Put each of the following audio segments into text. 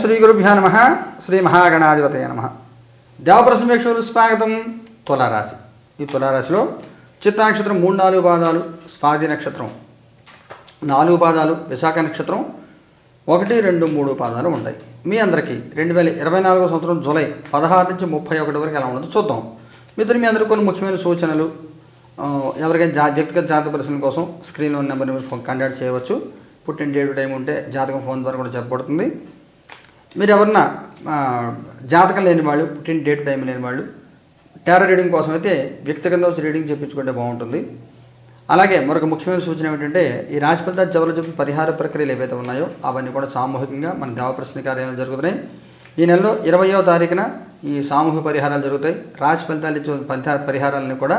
శ్రీ గురుభ్యో నమ. శ్రీ మహాగణాధిపతయ నమ. దేవప్రసమేక్షలు స్వాగతం తులారాశి. ఈ తులారాశిలో చిత్తా నక్షత్రం మూడు నాలుగు పాదాలు స్వాతి నక్షత్రం నాలుగు పాదాలు విశాఖ నక్షత్రం ఒకటి రెండు మూడు పాదాలు ఉంటాయి. మీ అందరికీ రెండు వేల ఇరవై నాలుగో సంవత్సరం జూలై పదహారు నుంచి ముప్పై ఒకటి వరకు ఎలా ఉండదో చూద్దాం. మిత్రులు మీ అందరికీ కొన్ని ముఖ్యమైన సూచనలు ఎవరికైనా జా వ్యక్తిగత జాతక పరిశీలన కోసం స్క్రీన్లో ఉన్న నెంబర్ని మీరు కాంటాక్ట్ చేయవచ్చు. పుట్టిన డేట్ టైం ఉంటే జాతకం ఫోన్ ద్వారా కూడా చెప్పబడుతుంది. మీరు ఎవరన్నా జాతకం లేని వాళ్ళు పుట్టిన డేట్ టైం లేని వాళ్ళు టారో రీడింగ్ కోసం అయితే వ్యక్తిగతంగా వచ్చి రీడింగ్ చెప్పించుకుంటే బాగుంటుంది. అలాగే మరొక ముఖ్యమైన సూచన ఏమిటంటే ఈ రాశి ఫలితాలు చివరిలో చెప్పిన పరిహార ప్రక్రియలు ఏవైతే ఉన్నాయో అవన్నీ కూడా సామూహికంగా మన గ్రామ ప్రశ్న కార్యాలయం జరుగుతున్నాయి. ఈ నెలలో ఇరవయో తారీఖున ఈ సామూహిక పరిహారాలు జరుగుతాయి. రాశి ఫలితాలు ఇచ్చే ఫలితాల పరిహారాలను కూడా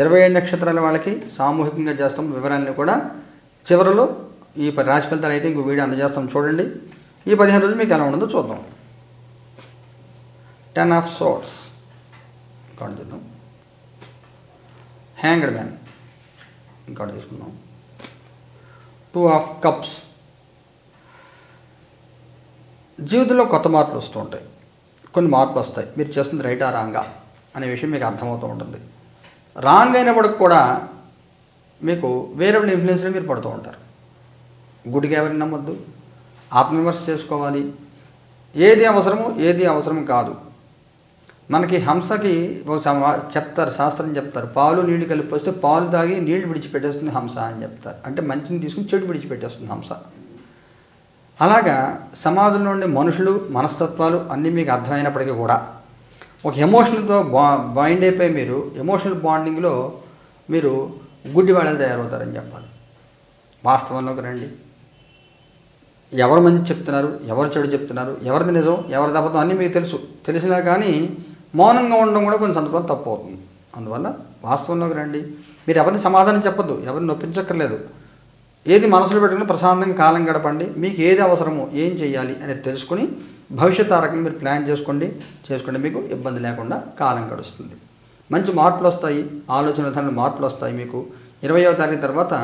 ఇరవై ఏడు నక్షత్రాల వాళ్ళకి సామూహికంగా చేస్తాం. వివరాలను కూడా చివరిలో ఈ రాశి ఫలితాలు అయితే ఇంకో వీడియో అందజేస్తాం. చూడండి. ఈ పదిహేను రోజులు మీకు ఎలా ఉండదో చూద్దాం. టెన్ ఆఫ్ సోట్స్ ఇంకోటి చూద్దాం. హ్యాంగర్ మ్యాన్ ఇంకోటి తీసుకుందాం టూ ఆఫ్ కప్స్ జీవితంలో కొత్త మార్పులు వస్తూ ఉంటాయి. కొన్ని మార్పులు వస్తాయి. మీరు చేస్తుంది రైటా రాంగా అనే విషయం మీకు అర్థమవుతూ ఉంటుంది. రాంగ్ అయినప్పటికి కూడా మీకు వేరే వాళ్ళ ఇన్ఫ్లుయెన్స్లో మీరు పడుతూ ఉంటారు. గుడికి ఎవరిని నమ్మొద్దు. ఆత్మవిమర్శ చేసుకోవాలి. ఏది అవసరమో ఏది అవసరం కాదు. మనకి హంసకి ఒక సమా- చెప్తారు శాస్త్రం చెప్తారు పాలు నీళ్ళు కలిపి వస్తే పాలు తాగి నీళ్ళు విడిచిపెట్టేస్తుంది హంస అని చెప్తారు. అంటే మంచిని తీసుకుని చెడు విడిచిపెట్టేస్తుంది హంస. అలాగా సమాజంలో ఉండే మనుషులు మనస్తత్వాలు అన్నీ మీకు అర్థమైనప్పటికీ కూడా ఒక ఎమోషనల్తో బా బైండ్ అయిపోయి మీరు ఎమోషనల్ బాండింగ్లో మీరు గుడ్డి వాళ్ళని తయారవుతారని చెప్పాలి. వాస్తవంలోకి రండి. ఎవరు మంచి చెప్తున్నారు ఎవరు చెడు చెప్తున్నారు ఎవరిది నిజం ఎవరిది అబద్ధం అన్నీ మీకు తెలుసు. తెలిసినా కానీ మౌనంగా ఉండడం కూడా కొన్ని సందర్భాలు తప్పు అవుతుంది. అందువల్ల వాస్తవంలోకి రండి. మీరు ఎవరిని సమాధానం చెప్పొద్దు ఎవరిని నొప్పించక్కర్లేదు. ఏది మనసులో పెట్టుకుని ప్రశాంతంగా కాలం గడపండి మీకు ఏది అవసరమో ఏం చేయాలి అనేది తెలుసుకుని భవిష్యత్ ఆ రకంగా మీరు ప్లాన్ చేసుకోండి. చేసుకోండి మీకు ఇబ్బంది లేకుండా కాలం గడుస్తుంది. మంచి మార్పులు వస్తాయి ఆలోచన విధానంలో మార్పులు వస్తాయి మీకు. ఇరవయో తారీఖు తర్వాత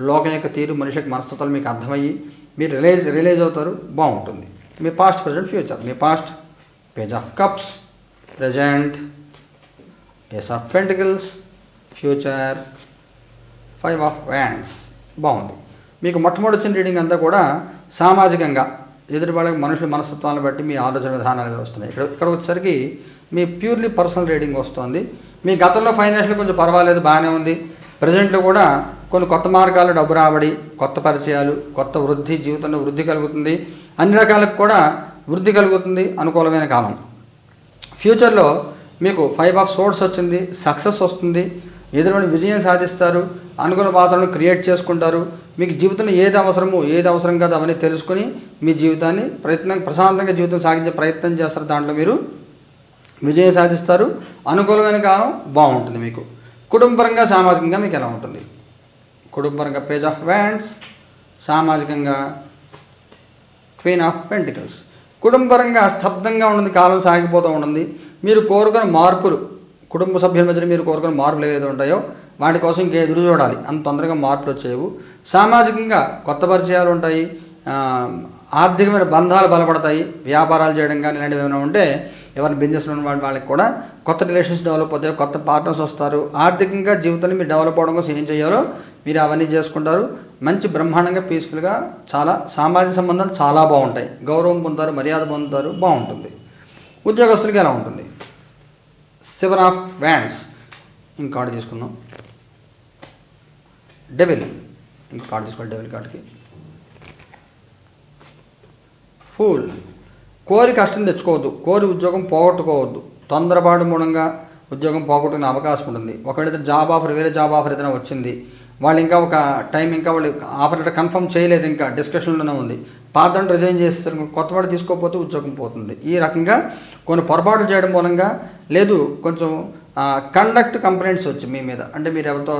లోకం యొక్క తీరు మనిషి యొక్క మనస్తత్వాలు మీకు అర్థమయ్యి మీరు రిలైజ్ రిలైజ్ అవుతారు బాగుంటుంది. మీ past present future me past page of cups present ace of pentacles future five of wands బాగుంది. మీకు మొట్టమొదటి వచ్చిన రీడింగ్ అంతా కూడా సామాజికంగా ఎదుటి వాళ్ళకి మనుషుల మనస్తత్వాలను బట్టి మీ ఆలోచన విధానాలు వస్తున్నాయి. ఇక్కడ ఇక్కడ వచ్చేసరికి మీ ప్యూర్లీ పర్సనల్ రీడింగ్ వస్తుంది. మీ గతంలో ఫైనాన్షియల్ కొంచెం పర్వాలేదు బాగానే ఉంది. ప్రజెంట్లో కూడా కొన్ని కొత్త మార్గాలు డబ్బు రాబడి కొత్త పరిచయాలు కొత్త వృద్ధి జీవితంలో వృద్ధి కలుగుతుంది. అన్ని రకాలకు కూడా వృద్ధి కలుగుతుంది అనుకూలమైన కాలం. ఫ్యూచర్లో మీకు ఫైవ్ ఆఫ్ సోర్స్ వచ్చింది సక్సెస్ వస్తుంది ఎదురుని విజయం సాధిస్తారు అనుకూల వాతావరణం క్రియేట్ చేసుకుంటారు. మీకు జీవితంలో ఏది అవసరమో ఏది అవసరం కాదు అవన్నీ తెలుసుకుని మీ జీవితాన్ని ప్రయత్నం ప్రశాంతంగా జీవితం సాగించే ప్రయత్నం చేస్తారు. దాంట్లో మీరు విజయం సాధిస్తారు. అనుకూలమైన కాలం బాగుంటుంది మీకు. కుటుంబపరంగా సామాజికంగా మీకు ఎలా ఉంటుంది? కుటుంబరంగా పేజ్ ఆఫ్ వ్యాండ్స్ సామాజికంగా క్వీన్ ఆఫ్ పెంటికల్స్ కుటుంబరంగా స్తబ్దంగా ఉంటుంది కాలం సాగిపోతూ ఉంటుంది మీరు కోరుకున్న మార్పులు కుటుంబ సభ్యుల మధ్య మీరు కోరుకున్న మార్పులు ఏవైతే ఉంటాయో వాటి కోసం ఇంకా ఎదురు చూడాలి. అంత తొందరగా మార్పులు వచ్చేవు. సామాజికంగా కొత్త పరిచయాలు ఉంటాయి. ఆర్థికమైన బంధాలు బలపడతాయి. వ్యాపారాలు చేయడం కానీ ఇలాంటివి ఏమైనా ఉంటే ఎవరి బిజినెస్లో ఉన్న వాళ్ళకి కూడా కొత్త రిలేషన్స్ డెవలప్ అవుతాయి కొత్త పార్ట్నర్స్ వస్తారు. ఆర్థికంగా జీవితాన్ని మీరు డెవలప్ అవడం కోసం ఏం చేయాలో మీరు అవన్నీ చేసుకుంటారు. మంచి బ్రహ్మాండంగా పీస్ఫుల్గా చాలా సామాజిక సంబంధాలు చాలా బాగుంటాయి. గౌరవం పొందుతారు మర్యాద పొందుతారు బాగుంటుంది. ఉద్యోగస్తులకి ఎలా ఉంటుంది? సెవెన్ ఆఫ్ వ్యాండ్స్ ఇంక కార్డు తీసుకుందాం. డెవిల్ ఇంక కార్డు తీసుకోవాలి డెవిల్ కార్డుకి ఫూల్ కోరి కష్టం తెచ్చుకోవద్దు కోరి ఉద్యోగం పోగొట్టుకోవద్దు. తొందరపాటు మూలంగా ఉద్యోగం పోగొట్టుకునే అవకాశం ఉంటుంది. ఒకవేళ జాబ్ ఆఫర్ వేరే జాబ్ ఆఫర్ ఏదైనా వచ్చింది వాళ్ళు ఇంకా ఒక టైం ఇంకా వాళ్ళు ఆఫర్ లెటర్ కన్ఫర్మ్ చేయలేదు ఇంకా డిస్కషన్లోనే ఉంది. పాతను రిజైన్ చేస్తారు కొత్త వాడు తీసుకోకపోతే ఉద్యోగం పోతుంది. ఈ రకంగా కొన్ని పొరపాట్లు చేయడం మూలంగా లేదు కొంచెం కండక్ట్ కంప్లైంట్స్ వచ్చి మీ మీద. అంటే మీరు ఎవరితో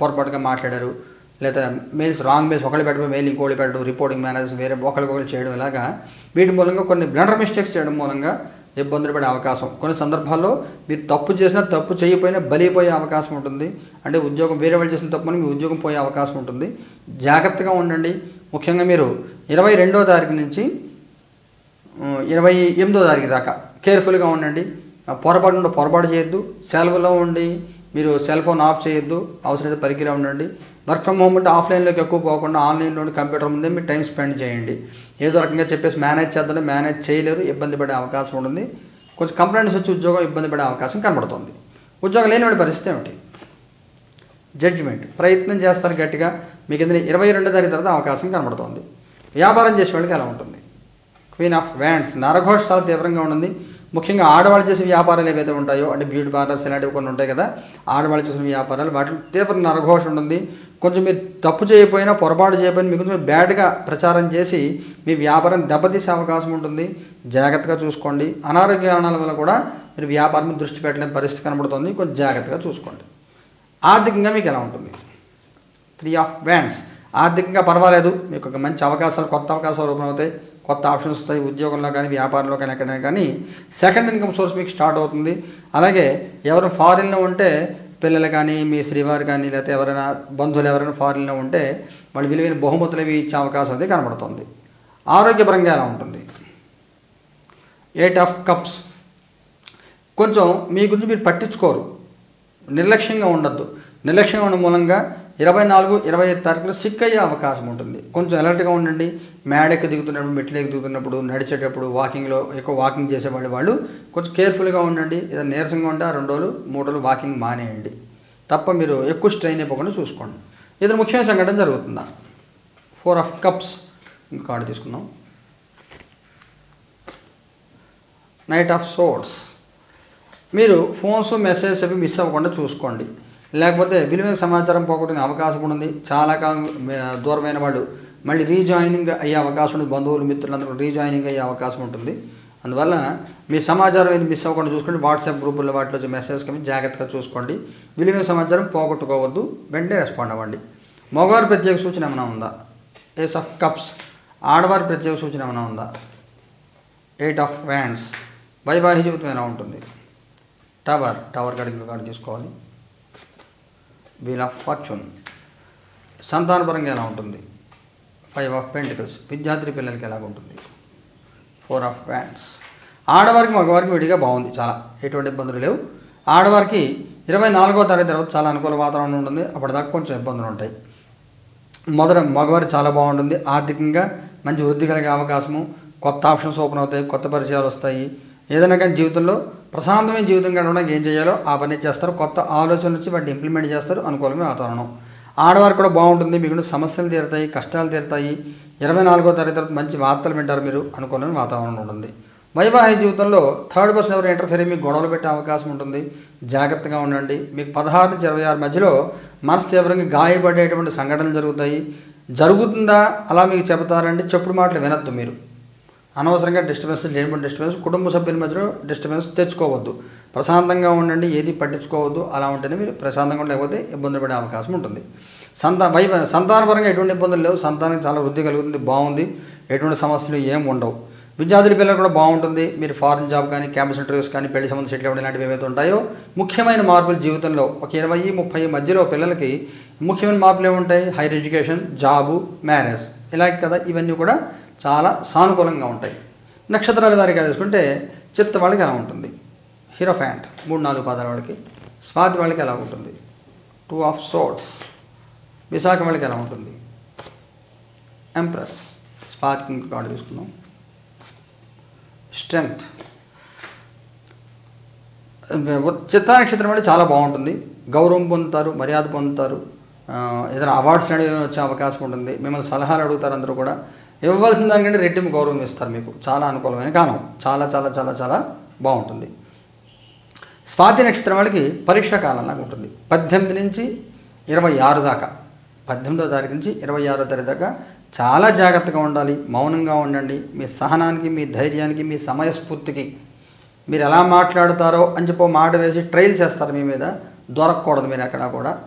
పొరపాటుగా మాట్లాడారు లేదా మెయిల్స్ రాంగ్ మెయిల్స్ ఒకళ్ళు పెట్టడం మెయిల్ ఇంకోళ్ళు పెట్టడం రిపోర్టింగ్ మేనేజర్స్ వేరే ఒకరికొకరు చేయడం ఇలాగా. వీటి మూలంగా కొన్ని బ్లండర్ మిస్టేక్స్ చేయడం మూలంగా ఇబ్బందులు పడే అవకాశం. కొన్ని సందర్భాల్లో మీరు తప్పు చేసినా తప్పు చేయకపోయినా బలిపోయే అవకాశం ఉంటుంది. అంటే ఉద్యోగం వేరే వాళ్ళు చేసిన తప్పుని మీ ఉద్యోగం పోయే అవకాశం ఉంటుంది. జాగ్రత్తగా ఉండండి. ముఖ్యంగా మీరు ఇరవై రెండో తారీఖు నుంచి ఇరవై ఎనిమిదో తారీఖు దాకా కేర్ఫుల్గా ఉండండి. పొరపాటు నుండి పొరపాటు చేయొద్దు. సెలవులో ఉండి మీరు సెల్ ఫోన్ ఆఫ్ చేయొద్దు. అవసరమైతే పరికరం ఉండండి. వర్క్ ఫ్రమ్ హోమ్ అంటే ఆఫ్లైన్లోకి ఎక్కువ పోకుండా ఆన్లైన్లో కంప్యూటర్ ముందే మీరు టైం స్పెండ్ చేయండి. ఏదో రకంగా చెప్పేసి మేనేజ్ చేద్దాం మేనేజ్ చేయలేరు ఇబ్బంది పడే అవకాశం ఉంటుంది. కొంచెం కంప్లైంట్స్ వచ్చి ఉద్యోగం ఇబ్బంది పడే అవకాశం కనబడుతుంది. ఉద్యోగం లేనివాడి పరిస్థితి ఏమిటి? జడ్జిమెంట్ ప్రయత్నం చేస్తారు గట్టిగా. మీకు ఎందుకు? ఇరవై రెండో తారీఖు తర్వాత అవకాశం కనబడుతుంది. వ్యాపారం చేసే వాళ్ళకి ఎలా ఉంటుంది? క్వీన్ ఆఫ్ వ్యాండ్స్ నరఘోష చాలా తీవ్రంగా ఉంటుంది. ముఖ్యంగా ఆడవాళ్ళు చేసే వ్యాపారాలు ఏవైతే ఉంటాయో అంటే బ్యూటీ పార్లర్స్ ఇలాంటివి కొన్ని ఉంటాయి కదా ఆడవాళ్ళు చేసిన వ్యాపారాలు వాటిలో తీవ్ర నరఘోష ఉంటుంది. కొంచెం మీరు తప్పు చేయకపోయినా పొరపాటు చేయకపోయినా మీకు కొంచెం బ్యాడ్గా ప్రచారం చేసి మీ వ్యాపారం దెబ్బతీసే అవకాశం ఉంటుంది. జాగ్రత్తగా చూసుకోండి. అనారోగ్య కారణాల వల్ల కూడా మీరు వ్యాపారం దృష్టి పెట్టలేని పరిస్థితి కనబడుతుంది. కొంచెం జాగ్రత్తగా చూసుకోండి. ఆర్థికంగా మీకు ఎలా ఉంటుంది? త్రీ ఆఫ్ బ్యాండ్స్ ఆర్థికంగా పర్వాలేదు. మీకు ఒక మంచి అవకాశాలు కొత్త అవకాశాలు ఓపెన్ అవుతాయి. కొత్త ఆప్షన్స్ వస్తాయి ఉద్యోగంలో కానీ వ్యాపారంలో కానీ ఎక్కడైనా కానీ. సెకండ్ ఇన్కమ్ సోర్స్ మీకు స్టార్ట్ అవుతుంది. అలాగే ఎవరు ఫారిన్లో ఉంటే పిల్లలు కానీ మీ శ్రీవారు కానీ లేకపోతే ఎవరైనా బంధువులు ఎవరైనా ఫారిన్లో ఉంటే వాళ్ళు విలువైన బహుమతులు అవి ఇచ్చే అవకాశం అది కనబడుతుంది. ఆరోగ్యపరంగా ఎలా ఉంటుంది? ఎయిట్ ఆఫ్ కప్స్ కొంచెం మీ గురించి మీరు పట్టించుకోరు. నిర్లక్ష్యంగా ఉండద్దు. నిర్లక్ష్యంగా ఉండడం మూలంగా ఇరవై నాలుగు ఇరవై ఐదు తారీఖులో సిక్ అయ్యే అవకాశం ఉంటుంది. కొంచెం అలర్ట్గా ఉండండి. మేడకి దిగుతున్నప్పుడు మెట్లు ఎక్కి దిగుతున్నప్పుడు నడిచేటప్పుడు వాకింగ్లో ఎక్కువ వాకింగ్ చేసేవాళ్ళు వాళ్ళు కొంచెం కేర్ఫుల్గా ఉండండి. ఏదో నీరసంగా ఉంటే ఆ రెండు రోజులు మూడు రోజులు వాకింగ్ మానేయండి. తప్ప మీరు ఎక్కువ స్ట్రెయిన్ అయిపోకుండా చూసుకోండి. ఇది ముఖ్యమైన సంఘటన జరుగుతుందా? Four of cups. ఇంకా కార్డు తీసుకుందాం. నైట్ ఆఫ్ సోర్స్ మీరు ఫోన్స్ మెసేజ్ అవి మిస్ అవ్వకుండా చూసుకోండి. లేకపోతే విలువైన సమాచారం పోగొట్టుకునే అవకాశం ఉంది. చాలా కాలం దూరమైన వాళ్ళు మళ్ళీ రీజాయినింగ్ అయ్యే అవకాశం ఉంది. బంధువులు మిత్రులందరూ రీజాయినింగ్ అయ్యే అవకాశం ఉంటుంది. అందువల్ల మీ సమాచారం ఏది మిస్ అవ్వకుండా చూసుకోండి. వాట్సాప్ గ్రూపుల్లో వాటిలో మెసేజ్ కమి జాగ్రత్తగా చూసుకోండి. విలువైన సమాచారం పోగొట్టుకోవద్దు. వెంటనే రెస్పాండ్ అవ్వండి. మగవారి ప్రత్యేక సూచన ఏమైనా ఉందా? ఏస్ ఆఫ్ కప్స్ ఆడవారి ప్రత్యేక సూచన ఏమైనా ఉందా? ఎయిట్ ఆఫ్ వ్యాండ్స్ వైవాహిక జీవితం ఎలా ఉంటుంది? టవర్ టవర్ కాడ ఇంకో కార్డు తీసుకోవాలి. Wheel of fortune. సంతానపరంగా ఎలా ఉంటుంది? Five of pentacles. విద్యార్థి పిల్లలకి ఎలా ఉంటుంది? ఫోర్ ఆఫ్ ప్యాంట్స్ ఆడవారికి మగవారికి విడిగా బాగుంది చాలా. ఎటువంటి ఇబ్బందులు లేవు. ఆడవారికి ఇరవై నాలుగో తారీఖు తర్వాత చాలా అనుకూల వాతావరణం ఉంటుంది. అప్పటిదాకా కొంచెం ఇబ్బందులు ఉంటాయి. మొదట మగవారి చాలా బాగుంటుంది. ఆర్థికంగా మంచి వృద్ధి కలిగే అవకాశము. కొత్త ఆప్షన్స్ ఓపెన్ అవుతాయి కొత్త పరిచయాలు వస్తాయి. ఏదైనా కానీ జీవితంలో ప్రశాంతమైన జీవితం గడవడానికి ఏం చేయాలో ఆ పని చేస్తారు. కొత్త ఆలోచనలు వచ్చి వాటిని ఇంప్లిమెంట్ చేస్తారు. అనుకూలమైన వాతావరణం. ఆడవారికి కూడా బాగుంటుంది. మీకు సమస్యలు తీరుతాయి కష్టాలు తీరుతాయి. ఇరవై నాలుగో తారీఖు తర్వాత మంచి వార్తలు వింటారు మీరు. అనుకూలమైన వాతావరణం ఉంటుంది. వైవాహిక జీవితంలో థర్డ్ పర్సన్ ఎవరు ఇంటర్ఫియర్ మీకు గొడవలు పెట్టే అవకాశం ఉంటుంది. జాగ్రత్తగా ఉండండి. మీకు పదహారు నుంచి ఇరవై ఆరు మధ్యలో మనసు తీవ్రంగా గాయపడేటువంటి సంఘటనలు జరుగుతాయి. జరుగుతుందా? అలా మీకు చెబుతారండి. చెప్పుడు మాటలు వినొద్దు మీరు. అనవసరంగా డిస్టర్బెన్స్ లేనిపోయిన డిస్టర్బెన్స్ కుటుంబ సభ్యుల మధ్యలో డిస్టర్బెన్స్ తెచ్చుకోవద్దు. ప్రశాంతంగా ఉండండి ఏది పట్టించుకోవద్దు అలా ఉంటేనే మీరు ప్రశాంతంగా లేకపోతే ఇబ్బందులు పడే అవకాశం ఉంటుంది. సంతా వై సంతానపరంగా ఎటువంటి ఇబ్బందులు లేవు. సంతానానికి చాలా వృద్ధి కలుగుతుంది బాగుంది. ఎటువంటి సమస్యలు ఏం ఉండవు. విద్యార్థుల పిల్లలు కూడా బాగుంటుంది. మీరు ఫారెన్ జాబ్ కానీ క్యాంపస్ ఇంటర్వ్యూస్ కానీ పెళ్ళి సంబంధం సెటిల్ అవ్వడం ఇలాంటివి ఏవైతే ఉంటాయో ముఖ్యమైన మార్పులు జీవితంలో ఒక ఇరవై ముప్పై మధ్యలో పిల్లలకి ముఖ్యమైన మార్పులు ఏముంటాయి? హైయర్ ఎడ్యుకేషన్ జాబు మ్యారేజ్ ఇలాగే కదా ఇవన్నీ కూడా చాలా సానుకూలంగా ఉంటాయి. నక్షత్రాల వారిగా తీసుకుంటే చిత్త వాళ్ళకి ఎలా ఉంటుంది? హీరో ఫ్యాంట్ మూడు నాలుగు పాదాల వాళ్ళకి. స్వాతి వాళ్ళకి ఎలా ఉంటుంది? టూ ఆఫ్ సోర్ట్స్ విశాఖ వాళ్ళకి ఎలా ఉంటుంది? ఎంప్రెస్ స్వాతికి ఇంకొక కార్డు తీసుకుందాం. స్ట్రెంగ్త్ చిత్తా నక్షత్రం అంటే చాలా బాగుంటుంది. గౌరవం పొందుతారు మర్యాద పొందుతారు. ఏదైనా అవార్డ్స్ అనేవి వచ్చే అవకాశం ఉంటుంది. మిమ్మల్ని సలహాలు అడుగుతారు అందరూ కూడా. ఇవ్వవలసిన దానికంటే రెట్టింపు గౌరవం ఇస్తారు మీకు. చాలా అనుకూలమైన కాలం చాలా చాలా చాలా చాలా బాగుంటుంది. స్వాతి నక్షత్రం వాళ్ళకి పరీక్షా కాలం లాగా ఉంటుంది. పద్దెనిమిది నుంచి ఇరవై ఆరు దాకా. పద్దెనిమిదో తారీఖు నుంచి ఇరవై ఆరో తారీఖు దాకా చాలా జాగ్రత్తగా ఉండాలి. మౌనంగా ఉండండి. మీ సహనానికి మీ ధైర్యానికి మీ సమయస్ఫూర్తికి. మీరు ఎలా మాట్లాడుతారో అని చెప్పి మాట వేసి ట్రైల్ చేస్తారు మీ మీద. దొరకకూడదు మీరు ఎక్కడా కూడా.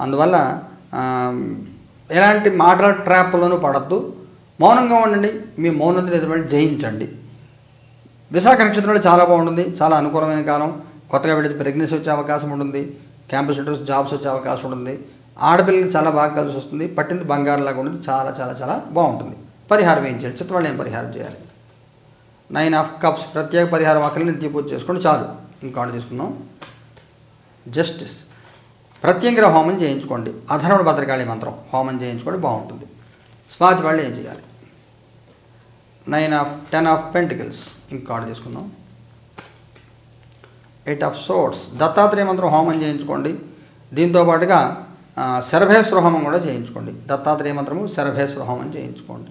అందువల్ల ఎలాంటి మాటల ట్రాప్లోనూ పడద్దు. మౌనంగా ఉండండి మీ మౌనతను ఎదురుపడి జయించండి. విశాఖ నక్షత్రంలో చాలా బాగుంటుంది చాలా అనుకూలమైన కాలం. కొత్తగా వెళ్ళి ప్రెగ్నెన్సీ వచ్చే అవకాశం ఉంటుంది క్యాంపస్ ఇంటర్వ్యూస్ జాబ్స్ వచ్చే అవకాశం ఉంటుంది. ఆడపిల్లలు చాలా బాగా కలిసి వస్తుంది పట్టింది బంగారంలాగా ఉంటుంది చాలా చాలా చాలా బాగుంటుంది. పరిహారం ఏం చేయాలి? చిత్తవాళ్ళు ఏం పరిహారం చేయాలి? నైన్ ఆఫ్ కప్స్ ప్రత్యేక పరిహారం అక్కడిని నిత్య పూజ చేసుకోండి చాలు. ఇంకా తీసుకుందాం. జస్టిస్. ప్రత్యంగిర హోమం చేయించుకోండి. అధర్వణ భద్రకాళి మంత్రం. హోమం చేయించుకోండి బాగుంటుంది. స్వాతి వాళ్ళు ఏం చేయాలి? Nine of ten of pentacles ఇంకోటి తీసుకుందాం. ఎయిట్ ఆఫ్ సోర్ట్స్ దత్తాత్రేయ మంత్రం హోమం చేయించుకోండి. దీంతో పాటుగా శరభేశ్వర హోమం కూడా చేయించుకోండి. దత్తాత్రేయ మంత్రము శరభేశ్వర హోమం చేయించుకోండి.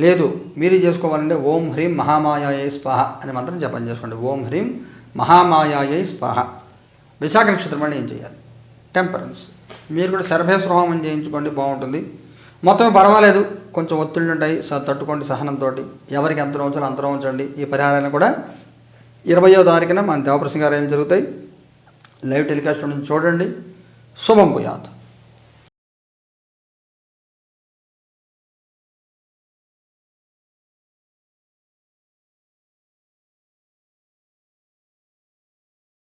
లేదు మీరు చేసుకోవాలంటే ఓం హ్రీం మహామాయాయై స్వాహ అనే మంత్రం జపం చేసుకోండి. ఓం హ్రీం మహామాయాయై స్వాహ. విశాఖ నక్షత్రం అంటే ఏం చేయాలి? టెంపరెన్స్ మీరు కూడా శరభేశ్వర హోమం చేయించుకోండి బాగుంటుంది. మొత్తం పర్వాలేదు. కొంచెం ఒత్తిళ్ళు ఉంటాయి. స- తట్టుకోండి సహనంతో ఎవరికి ఎంత ఉంచాలో అంతరం ఉంచండి ఈ పరిహారాన్ని కూడా ఇరవయో తారీఖున మన దేవప్రసింగారాయలు జరుగుతాయి? లైవ్ టెలికాస్ట్ నుంచి చూడండి. శుభం భూయాత్.